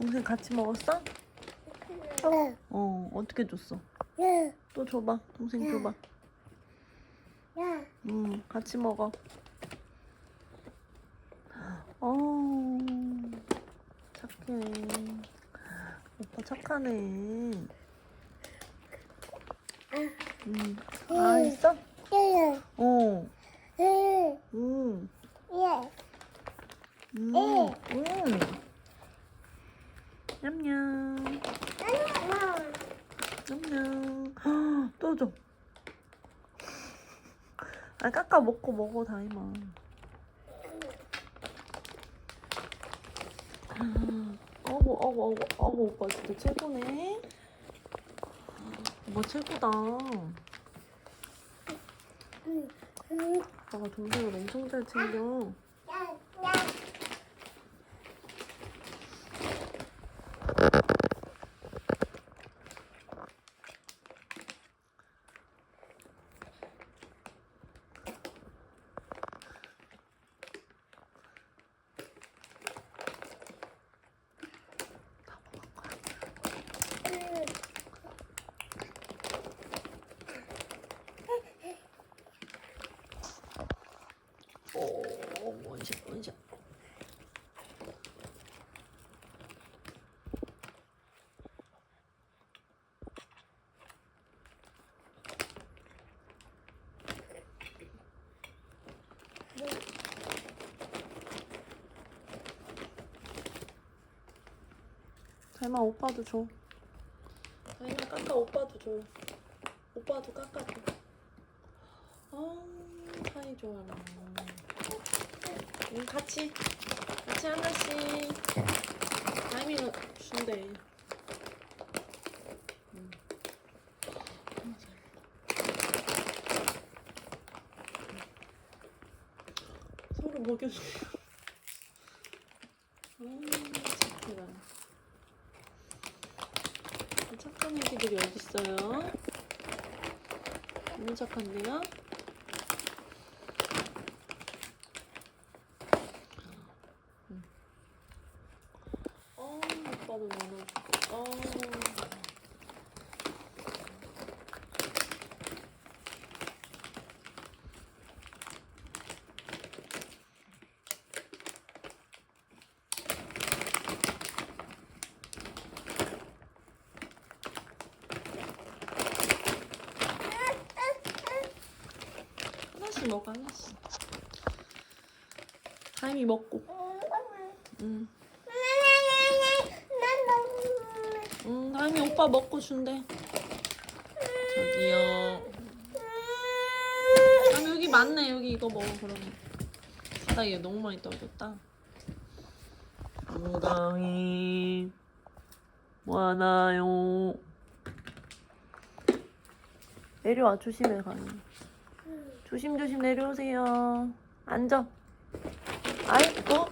동생 같이 먹었어? 응. 어, 어떻게 줬어? 응. 또 줘봐. 동생 응. 줘봐. 야. 음, 같이 먹어. 어, 착해. 오빠 착하네. 음, 아, 있어? 응. 어, 응. 음, 예. 음, 응. 음. 냠냠, 냠냠. 헉, 또 줘. 아, 깎아 먹고 먹어, 다이마. 어구, 어구, 어구, 어구, 오빠 진짜 최고네. 오빠 최고다. 오빠가 동생을 엄청 잘 챙겨. 야. 야. 응. 오, 원샷, 원샷. 달마 오빠도 줘. 달마 깎아 오빠도 줘. 오빠도 깎아줘. 아, 사이 좋아라. 응, 같이. 같이 하나씩. 다이미가 준대. 응. 서로 먹여줘. 아, 착해라. 착한 애기들이 어딨어요? 너무 착한데요? 어, 오빠도 너무. 어. 하나씩 먹어, 하나씩. 타임이 먹고. 응. 응, 다임이 오빠 먹고 준대. 저기요. 아, 여기 많네. 여기 이거 먹어, 그러면. 바닥에 너무 많이 떨어졌다. 무당이 와나요. 내려와, 조심해, 가요. 조심조심 내려오세요. 앉아. 아이고.